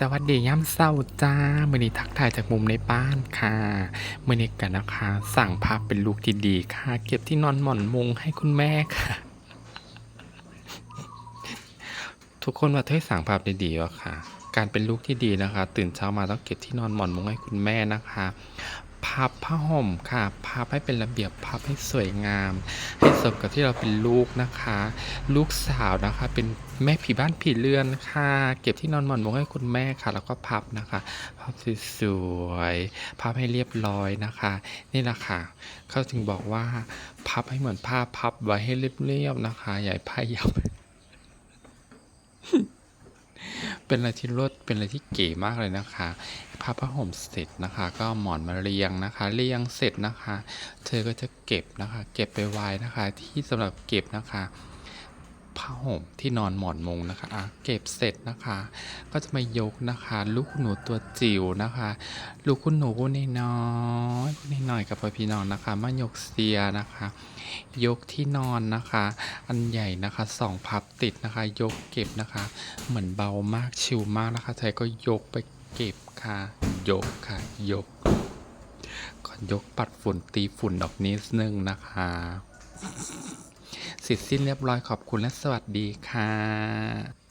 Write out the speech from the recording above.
สวัสดีย่ำเศร้าจ้ามือนี้ทักทายจากมุมในบ้านค่ะมือนี้กันนะคะ สั่งภาพเป็นลูกที่ดีค่ะ เก็บที่นอนหมอนมุงให้คุณแม่ค่ะ ทุกคนว่าเธอสั่งภาพได้ดีวะค่ะ การเป็นลูกที่ดีนะคะ ตื่นเช้ามาต้องเก็บที่นอนหมอนมุงให้คุณแม่นะคะ พับผ้าห่มค่ะ พับให้เป็นระเบียบ พับให้สวยงาม ให้สมกับที่เราเป็นลูกนะคะ ลูกสาวนะคะ เป็นแม่ผีบ้านผีเรือนค่ะ เก็บที่นอนหมอนมุงให้คุณแม่ค่ะ แล้วก็พับนะคะ พับสวยๆ พับให้เรียบร้อยนะคะ นี่แหละค่ะ เขาถึงบอกว่าพับให้เหมือนผ้าพับไว้ให้เรียบๆนะคะ ใหญ่ผ้ายับเป็นอะไรที่รดเป็นอะไรที่เก๋มากเลยนะคะ ผ้าผ้าห่มเสร็จนะคะ ก็หมอนมาเรียงนะคะเรียงเสร็จนะคะ เธอก็จะเก็บนะคะ เก็บไปไว้นะคะ ที่สำหรับเก็บนะคะผ้าห่มที่นอนหมอนมุงนะคะะเก็บเสร็จนะคะ ก็จะมายกนะคะ ลูกหนูตัวจิ๋วนะคะ ลูกคุณหนูน้อยๆผู้น้อยกับพี่น้องนะคะ มายกเสียนะคะ ยกที่นอนนะคะ อันใหญ่นะคะสองพับติดนะคะ ยกเก็บนะคะ เหมือนเบามากชิลมากนะคะเธอก็ยกไป เก็บค่ะ ยกค่ะ ยกก่อนยกปัดฝุ่นตีฝุ่นออกนิดนึงนะคะเสร็จสิ้นเรียบร้อยขอบคุณและสวัสดีค่ะ